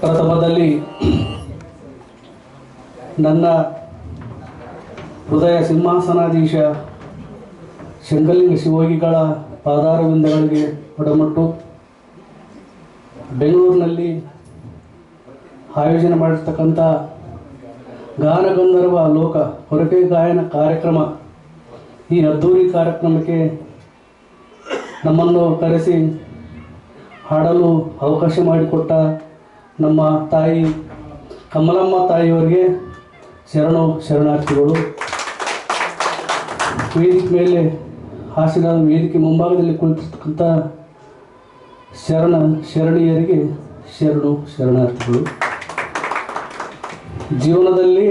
ಪ್ರಥಮದಲ್ಲಿ ನನ್ನ ಹೃದಯ ಸಿಂಹಾಸನಾಧೀಶ ಶಂಕಲಿಂಗ ಶಿವೋಗಿಗಳ ಪಾದಾರವಿಂದಗಳಿಗೆ ಒಡಮಟ್ಟು ಬೆಂಗಳೂರಿನಲ್ಲಿ ಆಯೋಜನೆ ಮಾಡಿರ್ತಕ್ಕಂಥ ಗಾನಗಂಧರ್ವ ಲೋಕ ಹೊರಕೆ ಗಾಯನ ಕಾರ್ಯಕ್ರಮ ಈ ಅದ್ಧೂರಿ ಕಾರ್ಯಕ್ರಮಕ್ಕೆ ನಮ್ಮನ್ನು ಕರೆಸಿ ಹಾಡಲು ಅವಕಾಶ ಮಾಡಿಕೊಟ್ಟ ನಮ್ಮ ತಾಯಿ, ಕಮಲಮ್ಮ ತಾಯಿಯವರಿಗೆ ಶರಣು ಶರಣಾರ್ಥಿಗಳು. ವೇದಿಕೆ ಮೇಲೆ ಹಾಸಿನ ವೇದಿಕೆ ಮುಂಭಾಗದಲ್ಲಿ ಕುಳಿತಿರ್ತಕ್ಕಂಥ ಶರಣ ಶರಣೀಯರಿಗೆ ಶರಣು ಶರಣಾರ್ಥಿಗಳು. ಜೀವನದಲ್ಲಿ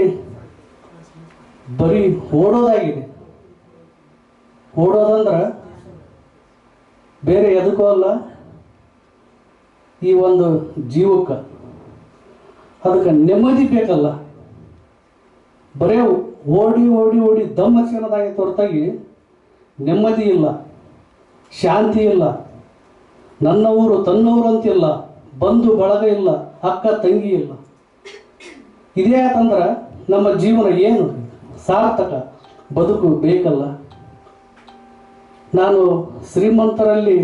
ಬರೀ ಓಡೋದಾಗಿದೆ. ಓಡೋದಂದ್ರೆ ಬೇರೆ ಎದಕ್ಕೂ ಅಲ್ಲ ಈ ಒಂದು ಜೀವಕ್ಕೆ ಅದಕ್ಕೆ ನೆಮ್ಮದಿ ಬೇಕಲ್ಲ. ಬರೇ ಓಡಿ ಓಡಿ ಓಡಿ ದಮ್ಮ ಹಚ್ಕೊಳೋದಾಗೈತೆ ಹೊರತಾಗಿ ನೆಮ್ಮದಿ ಇಲ್ಲ, ಶಾಂತಿ ಇಲ್ಲ ನನ್ನ ಊರು ತನ್ನೂರು ಅಂತಿಲ್ಲ, ಬಂಧು ಬಳಗ ಇಲ್ಲ, ಅಕ್ಕ ತಂಗಿ ಇಲ್ಲ. ಇದೇ ಆತಂದ್ರೆ ನಮ್ಮ ಜೀವನ ಏನು? ಸಾರ್ಥಕ, ಬದುಕು ಬೇಕಲ್ಲ. ನಾನು ಶ್ರೀಮಂತರಲ್ಲಿ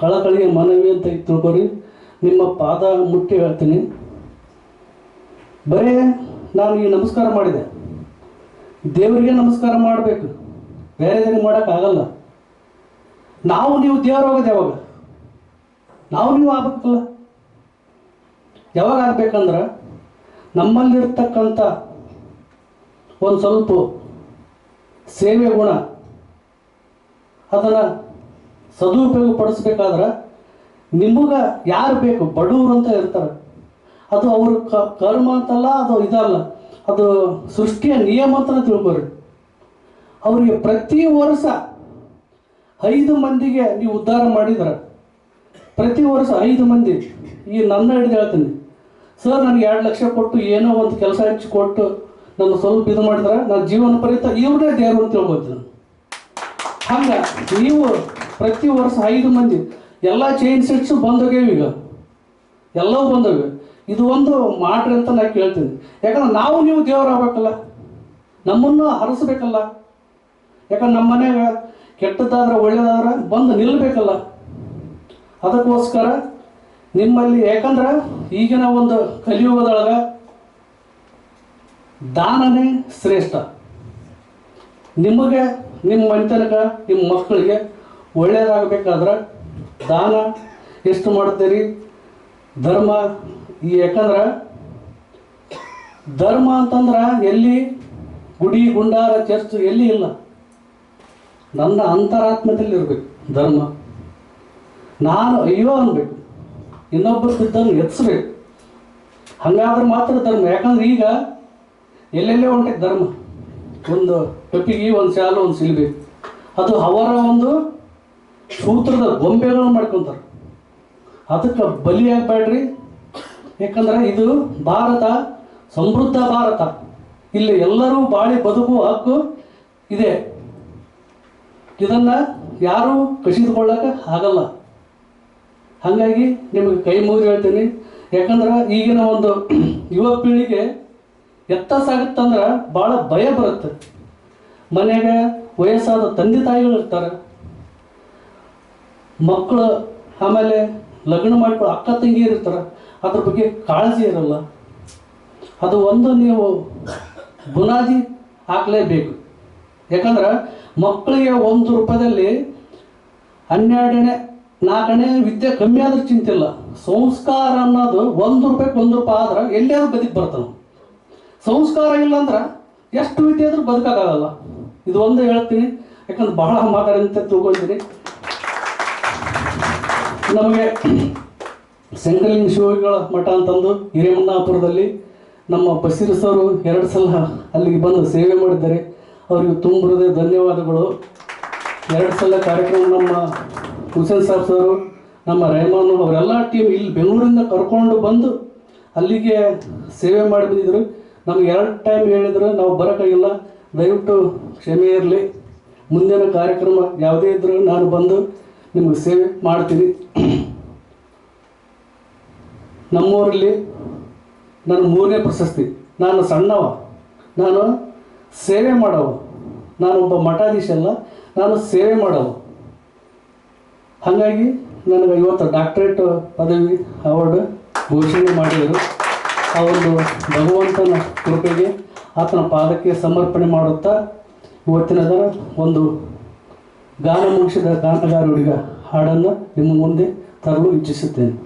ಕಳಕಳಿಯ ಮನವಿ ಅಂತ ತಿಳ್ಕೊರಿ ನಿಮ್ಮ ಪಾದ ಮುಟ್ಟಿ ಹೇಳ್ತೀನಿ. ಬರೇ, ನಾನು ಈ ನಮಸ್ಕಾರ ಮಾಡಿದೆ. ದೇವರಿಗೆ ನಮಸ್ಕಾರ ಮಾಡಬೇಕು. ಬೇರೆ ದೇವ್ರಿಗೆ ಮಾಡೋಕ್ಕಾಗಲ್ಲ ನಾವು ನೀವು ದೇವರು ಹೋಗೋದು ಯಾವಾಗ? ನಾವು ನೀವು ಆಗ್ಬೇಕಲ್ಲ. ಯಾವಾಗ ಆಗ್ಬೇಕಂದ್ರೆ ನಮ್ಮಲ್ಲಿರ್ತಕ್ಕಂಥ ಒಂದು ಸ್ವಲ್ಪ ಸೇವೆ ಗುಣ ಅದನ್ನು ಸದುಪಯೋಗ ಪಡಿಸ್ಬೇಕಾದ್ರೆ ನಿಮಗೆ ಯಾರು ಬೇಕು? ಬಡವರು ಅಂತ ಇರ್ತಾರೆ. ಅದು ಅವ್ರ ಕರ್ಮ ಅಂತಲ್ಲ, ಅದು ಇದಲ್ಲ. ಅದು ಸೃಷ್ಟಿಯ ನಿಯಮ ಅಂತ ತಿಳ್ಕೊರಿ ಅವರಿಗೆ ಪ್ರತಿ ವರ್ಷ ಐದು ಮಂದಿಗೆ ನೀವು ಉದ್ಧಾರ ಮಾಡಿದ್ರೆ, ಪ್ರತಿ ವರ್ಷ ಐದು ಮಂದಿ, ಈ ನನ್ನ ಹಿಡಿದು ಹೇಳ್ತೀನಿ. ಸರ್, ನನಗೆ ಎರಡು ಲಕ್ಷ ಕೊಟ್ಟು ಏನೋ ಒಂದು ಕೆಲಸ ಹೆಚ್ಚು ಕೊಟ್ಟು ನನ್ನ ಸ್ವಲ್ಪ ಇದು ಮಾಡಿದ್ರೆ, ನನ್ನ ಜೀವನ ಪರ್ಯಂತ ಇವ್ರನ್ನೇ ದೇವರು ಅಂತ ತಿಳ್ಕೊತೀನಿ ಹಂಗೆ, ನೀವು ಪ್ರತಿ ವರ್ಷ ಐದು ಮಂದಿ ಎಲ್ಲ ಚೈನ್ ಸೆಟ್ಸ್ ಬಂದೋಗ್ಯಾವ ಈಗ. ಎಲ್ಲವೂ ಬಂದವೆ ಇದು ಒಂದು ಮಾಡ್ರಿ ಅಂತ ನಾ ಕೇಳ್ತೀನಿ. ಯಾಕಂದ್ರೆ ನಾವು ನೀವು ದೇವ್ರು ಆಗ್ಬೇಕಲ್ಲ. ನಮ್ಮನ್ನು ಹರಸ್ಬೇಕಲ್ಲ. ಯಾಕಂದ್ರೆ ನಮ್ಮ ಮನೆಯಾಗ ಕೆಟ್ಟದಾದ್ರೆ ಒಳ್ಳೇದಾದ್ರೆ ಬಂದು ನಿಲ್ಲಬೇಕಲ್ಲ ಅದಕ್ಕೋಸ್ಕರ ನಿಮ್ಮಲ್ಲಿ ಯಾಕಂದ್ರೆ ಈಗಿನ ಒಂದು ಕಲಿಯುಗದೊಳಗ ದಾನನೇ ಶ್ರೇಷ್ಠ. ನಿಮಗೆ, ನಿಮ್ಮ ಮನೆತನಕ, ನಿಮ್ಮ ಮಕ್ಕಳಿಗೆ ಒಳ್ಳೆಯದಾಗಬೇಕಾದ್ರೆ ದಾನ ಎಷ್ಟು ಮಾಡ್ತೀರಿ ಧರ್ಮ, ಈ ಯಾಕಂದ್ರೆ ಧರ್ಮ ಅಂತಂದ್ರೆ ಎಲ್ಲಿ ಗುಡಿ, ಗುಂಡಾರ, ಚರ್ಚ್ ಎಲ್ಲಿ ಇಲ್ಲ. ನನ್ನ ಅಂತರಾತ್ಮದಲ್ಲಿ ಇರಬೇಕು ಧರ್ಮ. ನಾನು ಅಯ್ಯೋ ಅನ್ಬೇಕು. ಇನ್ನೊಬ್ಬರು ಬಿದ್ದನ್ನು ಎತ್ಸ್ಬೇಕು. ಹಂಗಾದ್ರೆ ಮಾತ್ರ ಧರ್ಮ. ಯಾಕಂದ್ರೆ ಈಗ ಎಲ್ಲೆಲ್ಲೇ ಹೊಂಟೈತೆ ಧರ್ಮ. ಒಂದು ಟೊಪ್ಪಿಗೆ ಒಂದು ಶಾಲು, ಒಂದು ಸಿಲ್ಬಿ. ಅದು ಅವರ ಒಂದು ಸೂತ್ರದ ಗೊಂಬೆಗಳನ್ನು ಮಾಡ್ಕೊತಾರೆ. ಅದಕ್ಕೆ ಬಲಿಯಾಗಬೇಡ್ರಿ ಯಾಕಂದ್ರೆ ಇದು ಭಾರತ, ಸಮೃದ್ಧ ಭಾರತ. ಇಲ್ಲಿ ಎಲ್ಲರೂ ಬಾಳಿ ಬದುಕುವ ಹಕ್ಕು ಇದೆ. ಇದನ್ನ ಯಾರೂ ಕಸಿದುಕೊಳ್ಳಕ್ಕೆ ಆಗಲ್ಲ. ಹಾಗಾಗಿ ನಿಮಗೆ ಕೈ ಮುಗಿದು ಹೇಳ್ತೀನಿ. ಯಾಕಂದ್ರೆ ಈಗಿನ ಒಂದು ಯುವ ಪೀಳಿಗೆ ಎತ್ತ ಸಾಗುತ್ತಂದ್ರೆ ಭಾಳ ಭಯ ಬರುತ್ತೆ. ಮನೆಗೆ ವಯಸ್ಸಾದ ತಂದೆ ತಾಯಿಗಳು ಇರ್ತಾರೆ. ಮಕ್ಕಳು ಆಮೇಲೆ ಲಗ್ನ ಮಾಡಿಕೊಂಡು ಅಕ್ಕ ತಂಗಿ ಇರ್ತಾರೆ, ಅದ್ರ ಬಗ್ಗೆ ಕಾಳಜಿ ಇರಲ್ಲ. ಅದು ಒಂದು ನೀವು ಬುನಾದಿ ಹಾಕಲೇಬೇಕು. ಯಾಕಂದ್ರೆ ಮಕ್ಕಳಿಗೆ ಒಂದು ರೂಪದಲ್ಲಿ ಹನ್ನೆರಡನೇ, ನಾಲ್ಕನೇ ವಿದ್ಯೆ ಕಮ್ಮಿ ಆದ್ರೆ ಚಿಂತಿಲ್ಲ. ಸಂಸ್ಕಾರ ಅನ್ನೋದು ಒಂದು ರೂಪಾಯಿಗೆ ಒಂದು ರೂಪಾಯಿ ಆದ್ರೆ ಎಲ್ಲಿಯಾದ್ರೂ ಬದುಕಿ ಬರ್ತಾನೆ ಸಂಸ್ಕಾರ ಇಲ್ಲ ಅಂದ್ರೆ ಎಷ್ಟು ವಿದ್ಯೆ ಆದ್ರೂ ಬದುಕೋಕ್ಕಾಗಲ್ಲ ಇದು ಒಂದು ಹೇಳ್ತೀನಿ. ಯಾಕಂದ್ರೆ ಬಹಳ ಮಾತಾಡಿದಂತೆ ತಿಳ್ಕೊಳ್ತೀನಿ ನಮಗೆ ಸೆಂಟ್ರಲ್ ಶಿವಗಳ ಮಠ ಅಂತಂದು ಹಿರೇಮನ್ನಾಪುರದಲ್ಲಿ ನಮ್ಮ ಬಸೀರ್ ಸರ್ ಎರಡು ಸಲ ಅಲ್ಲಿಗೆ ಬಂದು ಸೇವೆ ಮಾಡಿದ್ದಾರೆ. ಅವರಿಗೆ ತುಂಬ ಹೃದಯ ಧನ್ಯವಾದಗಳು. ಎರಡು ಸಲ ಕಾರ್ಯಕ್ರಮ ನಮ್ಮ ಹುಸೇನ್ ಸಾಬ್ ಸರ್, ನಮ್ಮ ರೆಹಮಾನ್ ಅವರೆಲ್ಲ ಟೀಮ್ ಇಲ್ಲಿ ಬೆಂಗಳೂರಿಂದ ಕರ್ಕೊಂಡು ಬಂದು ಅಲ್ಲಿಗೆ ಸೇವೆ ಮಾಡಿ ಬಂದಿದ್ದರು. ನಮ್ಗೆ ಎರಡು ಟೈಮ್ ಹೇಳಿದ್ರು, ನಾವು ಬರೋಕ್ಕಾಗಿಲ್ಲ. ದಯವಿಟ್ಟು ಕ್ಷಮೆ ಇರಲಿ. ಮುಂದಿನ ಕಾರ್ಯಕ್ರಮ ಯಾವುದೇ ಇದ್ದರೂ ನಾನು ಬಂದು ನಿಮಗೆ ಸೇವೆ ಮಾಡ್ತೀನಿ. ನಮ್ಮೂರಲ್ಲಿ ನನ್ನ ಮೂರನೇ ಪ್ರಶಸ್ತಿ. ನಾನು ಸಣ್ಣವ. ನಾನು ಸೇವೆ ಮಾಡವ. ಒಬ್ಬ ಮಠಾಧೀಶ ಅಲ್ಲ. ನಾನು ಸೇವೆ ಮಾಡವ. ಹಾಗಾಗಿ ನನಗೆ ಇವತ್ತು ಡಾಕ್ಟ್ರೇಟ್ ಪದವಿ ಅವಾರ್ಡ್ ಘೋಷಣೆ ಮಾಡಿದರು. ಆ ಒಂದು ಭಗವಂತನ ಕೃಪೆಗೆ ಆತನ ಪಾದಕ್ಕೆ ಸಮರ್ಪಣೆ ಮಾಡುತ್ತಾ ಇವತ್ತಿನ ದಿನ ಒಂದು ಗಾನ ಗಾನಗಾರ ಹುಡುಗ ಹಾಡನ್ನು ನಿಮ್ಮ ಮುಂದೆ ತರಲು ಇಚ್ಛಿಸುತ್ತೇನೆ.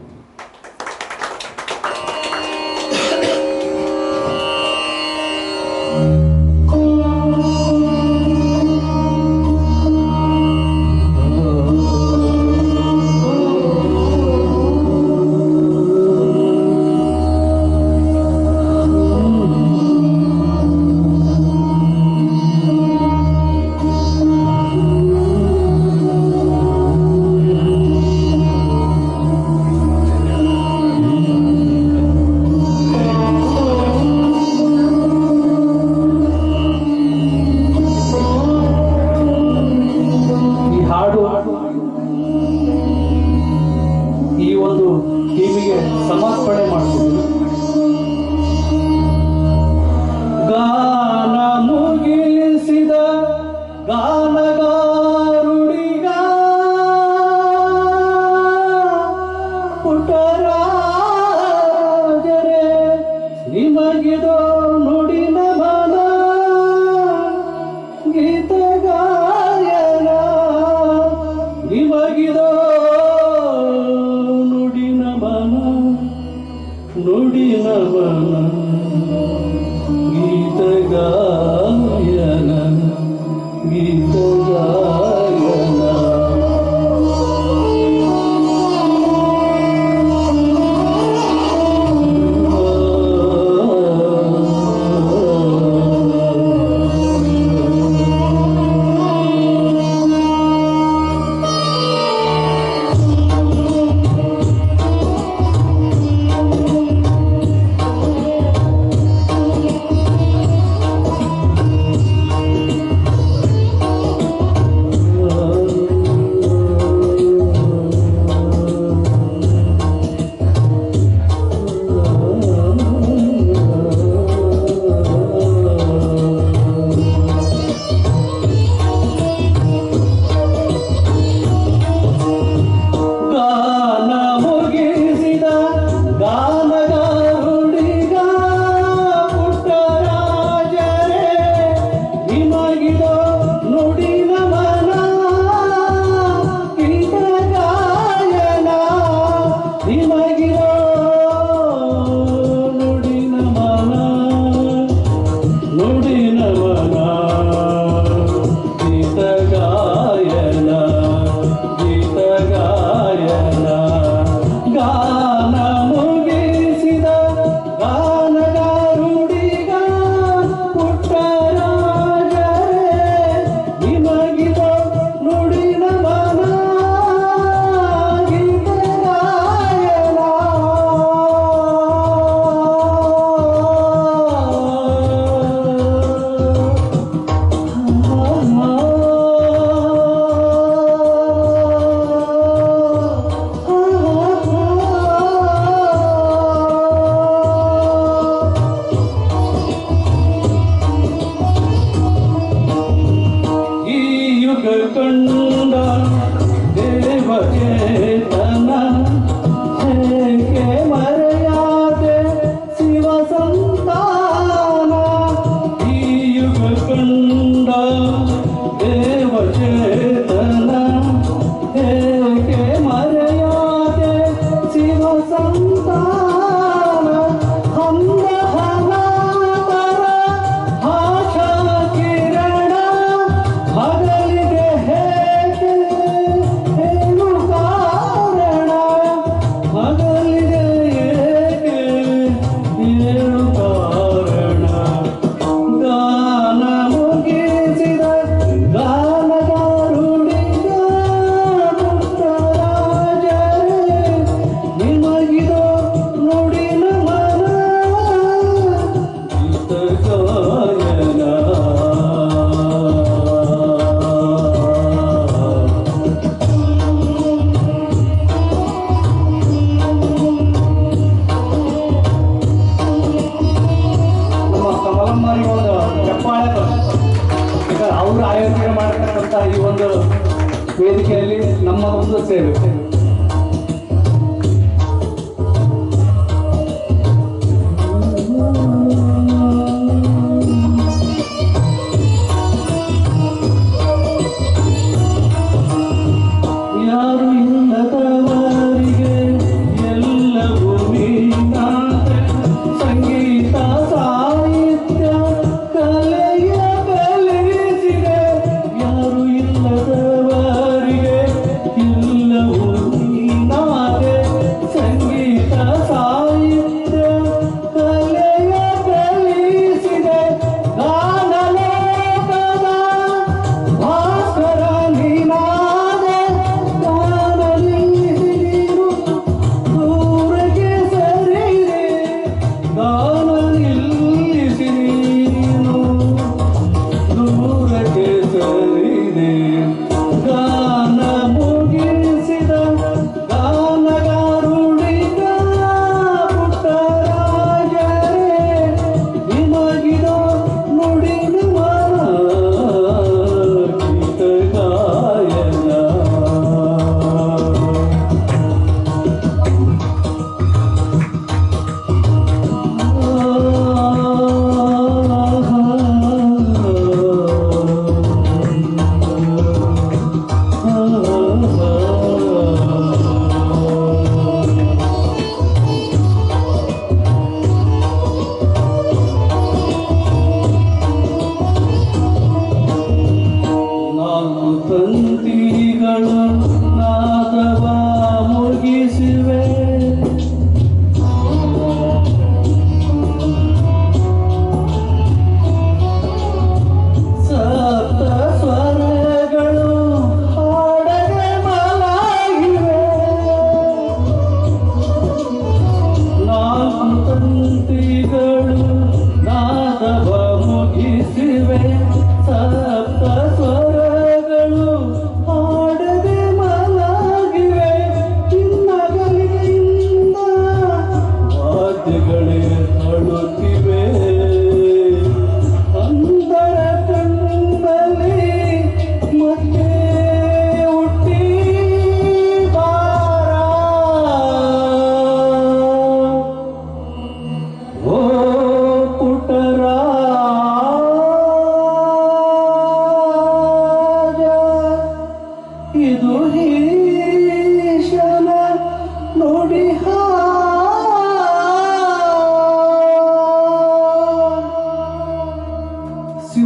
ವೇದಿಕೆಯಲ್ಲಿ ನಮ್ಮ ಒಂದು ಸೇವೆ.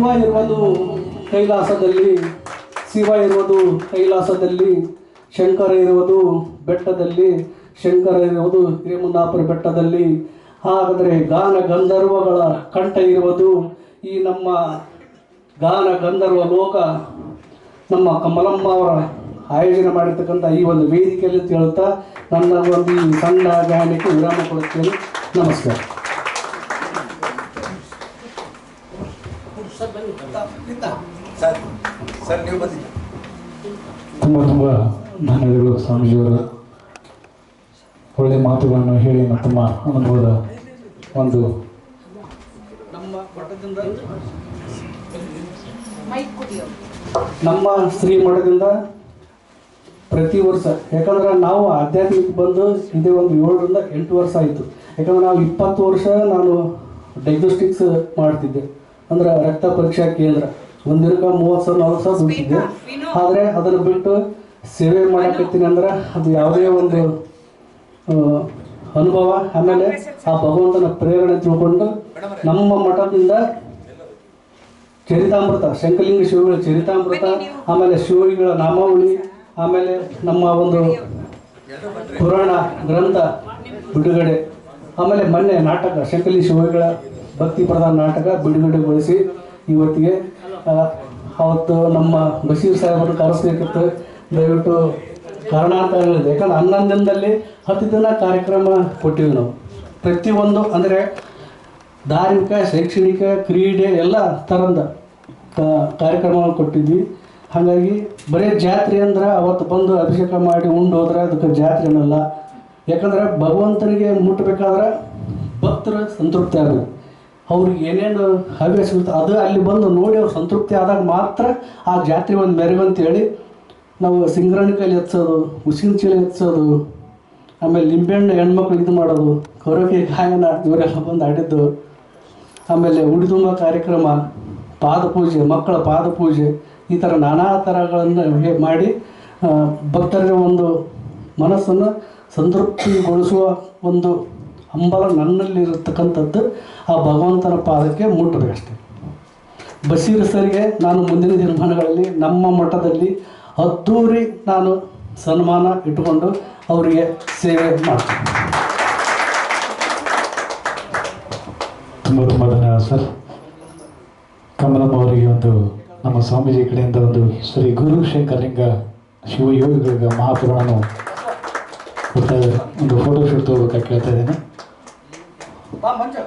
ಶಿವ ಇರುವುದು ಕೈಲಾಸದಲ್ಲಿ, ಶಿವ ಇರುವುದು ಕೈಲಾಸದಲ್ಲಿ, ಶಂಕರ ಇರುವುದು ಬೆಟ್ಟದಲ್ಲಿ, ಶಂಕರ ಇರುವುದು ಹಿರೇಮುನ್ನಾಪುರ ಬೆಟ್ಟದಲ್ಲಿ. ಹಾಗಾದರೆ ಗಾನ ಗಂಧರ್ವಗಳ ಕಂಠ ಇರುವುದು ಈ ನಮ್ಮ ಗಾನ ಗಂಧರ್ವ ಲೋಕ. ನಮ್ಮ ಕಮಲಮ್ಮ ಅವರ ಆಯೋಜನೆ ಮಾಡಿರ್ತಕ್ಕಂಥ ಈ ಒಂದು ವೇದಿಕೆಯಲ್ಲಿ ಅಂತ ಹೇಳ್ತಾ ನನ್ನ ಒಂದು ಈ ಸಣ್ಣ ಗಾಯನಕ್ಕೆ ವಿರಾಮ ಕೊಡುತ್ತೇನೆ. ನಮಸ್ಕಾರ. ಸರ್ ಸರ್ ನೀವು ಬಂದಿದ್ದ ತುಂಬ ತುಂಬ ಧನ್ಯವಾದಗಳು ಸ್ವಾಮೀಜಿಯವರು. ಒಳ್ಳೆ ಮಾತುಗಳನ್ನು ಹೇಳಿ ನಮ್ಮ ತುಂಬ ಅನುಭವದ ಒಂದು ನಮ್ಮ ಸ್ತ್ರೀ ನಮ್ಮ ಶ್ರೀ ಮಠದಿಂದ ಪ್ರತಿ ವರ್ಷ ಯಾಕಂದ್ರೆ ನಾವು ಆಧ್ಯಾತ್ಮಿಕ ಬಂದು ಇದೇ ಒಂದು ಏಳರಿಂದ ಎಂಟು ವರ್ಷ ಆಯಿತು. ಯಾಕಂದ್ರೆ ನಾವು ಇಪ್ಪತ್ತು ವರ್ಷ ನಾನು ಡಯಾಗ್ನೋಸ್ಟಿಕ್ಸ್ ಮಾಡ್ತಿದ್ದೆ. ಅಂದ್ರೆ ರಕ್ತ ಪರೀಕ್ಷಾ ಕೇಂದ್ರ. ಒಂದಿರಕ ಮೂವತ್ತು ಸಾವಿರ ನಲ್ವತ್ತು ಸಾವಿರ ದುಡ್ಡಿದ್ದೆ ಆದರೆ ಅದನ್ನು ಬಿಟ್ಟು ಸೇವೆ ಮಾಡಕತ್ತೀನಿ ಅಂದ್ರೆ ಅದು ಯಾವುದೇ ಒಂದು ಅನುಭವ ಆಮೇಲೆ ಆ ಭಗವಂತನ ಪ್ರೇರಣೆ ತಿಳ್ಕೊಂಡು ನಮ್ಮ ಮಠದಿಂದ ಚರಿತಾಮೃತ ಶಂಕಲಿಂಗ ಶಿವಗಳ ಚರಿತಾಮೃತ ಆಮೇಲೆ ಶಿವಗಳ ನಾಮಾವಳಿ ಆಮೇಲೆ ನಮ್ಮ ಒಂದು ಪುರಾಣ ಗ್ರಂಥ ಬಿಡುಗಡೆ ಆಮೇಲೆ ಮೊನ್ನೆ ನಾಟಕ ಶಂಕಲಿಂಗ ಶಿವಗಳ ಭಕ್ತಿ ಪ್ರಧಾನ ನಾಟಕ ಬಿಡುಗಡೆಗೊಳಿಸಿ ಇವತ್ತಿಗೆ ಅವತ್ತು ನಮ್ಮ ಬಶೀರ್ ಸಾಹೇಬರನ್ನು ಕರೆಸಬೇಕಿತ್ತು. ದಯವಿಟ್ಟು ಕಾರಣಾಂತರಗಳಿದೆ. ಯಾಕಂದ್ರೆ ಹನ್ನೊಂದು ದಿನದಲ್ಲಿ ಹತ್ತು ದಿನ ಕಾರ್ಯಕ್ರಮ ಕೊಟ್ಟಿವಿ ನಾವು. ಪ್ರತಿಯೊಂದು ಅಂದರೆ ಧಾರ್ಮಿಕ, ಶೈಕ್ಷಣಿಕ, ಕ್ರೀಡೆ ಎಲ್ಲ ಥರದ ಕಾರ್ಯಕ್ರಮವನ್ನು ಕೊಟ್ಟಿದ್ವಿ. ಹಾಗಾಗಿ ಬರೀ ಜಾತ್ರೆ ಅಂದ್ರೆ ಅವತ್ತು ಬಂದು ಅಭಿಷೇಕ ಮಾಡಿ ಉಂಡು ಹೋದ್ರೆ ಅದಕ್ಕೆ ಜಾತ್ರೆ ಅನ್ನಲ್ಲ ಯಾಕಂದ್ರೆ ಭಗವಂತನಿಗೆ ಮುಟ್ಟಬೇಕಾದ್ರೆ ಭಕ್ತರು ಸಂತೃಪ್ತಿ ಆಗಬೇಕು ಅವ್ರಿಗೆ ಏನೇನು ಹವ್ಯಾಸ ಇರುತ್ತೆ ಅದು ಅಲ್ಲಿ ಬಂದು ನೋಡಿ ಅವ್ರು ಸಂತೃಪ್ತಿ ಆದಾಗ ಮಾತ್ರ ಆ ಜಾತ್ರೆ ಒಂದು ಮೆರಗು ಅಂತೇಳಿ ನಾವು ಸಿಂಗರಣಿ ಕೈಲಿ ಎತ್ಸೋದು ಉಸಿನ ಚೀಲ ಎತ್ಸೋದು, ಆಮೇಲೆ ನಿಂಬೆಹಣ್ಣು ಹೆಣ್ಮಕ್ಳು ಇದು ಮಾಡೋದು, ಕೊರಕೆ ಗಾಯನ ಇವರೆಲ್ಲ ಬಂದು ಆಡಿದ್ದು, ಆಮೇಲೆ ಉಡಿದುಂಬ ಕಾರ್ಯಕ್ರಮ ಪಾದಪೂಜೆ ಮಕ್ಕಳ ಪಾದಪೂಜೆ ಈ ಥರ ನಾನಾ ಥರಗಳನ್ನು ಮಾಡಿ ಭಕ್ತರಿಗೆ ಒಂದು ಮನಸ್ಸನ್ನು ಸಂತೃಪ್ತಿಗೊಳಿಸುವ ಒಂದು ಹಂಬಲ ನನ್ನಲ್ಲಿರತಕ್ಕಂಥದ್ದು ಆ ಭಗವಂತನ ಪಾದಕ್ಕೆ ಮುಟ್ಟಬೇಕಷ್ಟೆ ಬಶೀರ್ ಸರ್ಗೆ ನಾನು ಮುಂದಿನ ದಿನಮಾನಗಳಲ್ಲಿ ನಮ್ಮ ಮಠದಲ್ಲಿ ಅದ್ದೂರಿ ನಾನು ಸನ್ಮಾನ ಇಟ್ಟುಕೊಂಡು ಅವರಿಗೆ ಸೇವೆ ಮಾಡ್ತೀನಿ. ತುಂಬ ತುಂಬ ಧನ್ಯವಾದ ಸರ್, ಕಮಲಮ್ಮ ಒಂದು ನಮ್ಮ ಸ್ವಾಮೀಜಿ ಕಡೆಯಿಂದ ಒಂದು ಶ್ರೀ ಗುರು ಶಂಕರಲಿಂಗ ಶಿವಯೋಗಿಗಳಿಗೆ ಮಹಾಪುರಾಣ ಒಂದು ಫೋಟೋ ಶೂಟ್ ತಗೋಬೇಕಾಗಿ ಕೇಳ್ತಾ ಇದ್ದೇನೆ. 나 먼저.